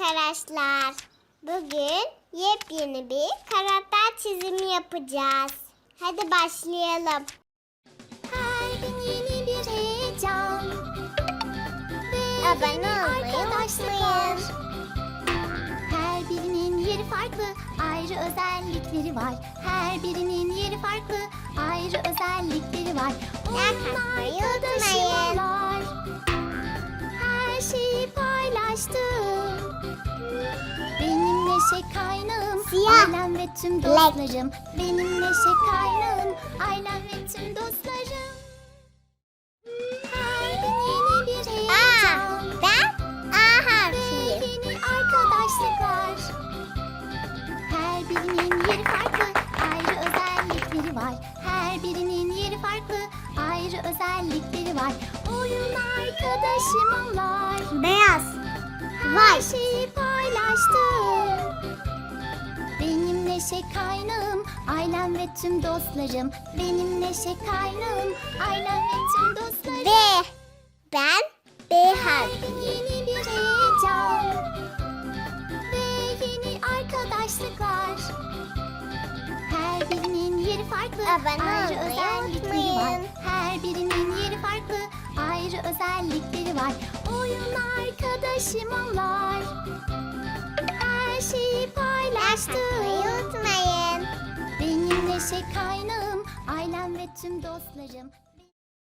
arkadaşlar. Bugün yepyeni bir karakter çizimi yapacağız. Hadi başlayalım. Her gün yeni bir heyecan ve Abone olmayı unutmayın. Her birinin yeri farklı, ayrı özellikleri var. Her birinin yeri farklı, ayrı özellikleri var. Unutmayın. var. Her şeyi paylaştım. Neşe kaynağım, Siyah. ailem ve tüm Black. dostlarım. Benim neşe kaynağım, ailem ve tüm dostlarım. Her gün yeni bir Aa, heyecan ben A ve harfiyim. yeni arkadaşlıklar. Her birinin yeri farklı, ayrı özellikleri var. Her birinin yeri farklı, ayrı özellikleri var. Oyun arkadaşım onlar. Beyaz. Her şeyi paylaştım. Neşe kaynağım, ailem ve tüm dostlarım. Benim neşe kaynağım, ailem ve tüm dostlarım. B. Ben B harfi. yeni bir heyecan ve yeni arkadaşlıklar. Her birinin yeri farklı, Abone ayrı olmayı özellikleri var. unutmayın. Her birinin yeri farklı, ayrı özellikleri var. Oyun arkadaşım onlar. Neşe kaynağım, ailem ve tüm dostlarım.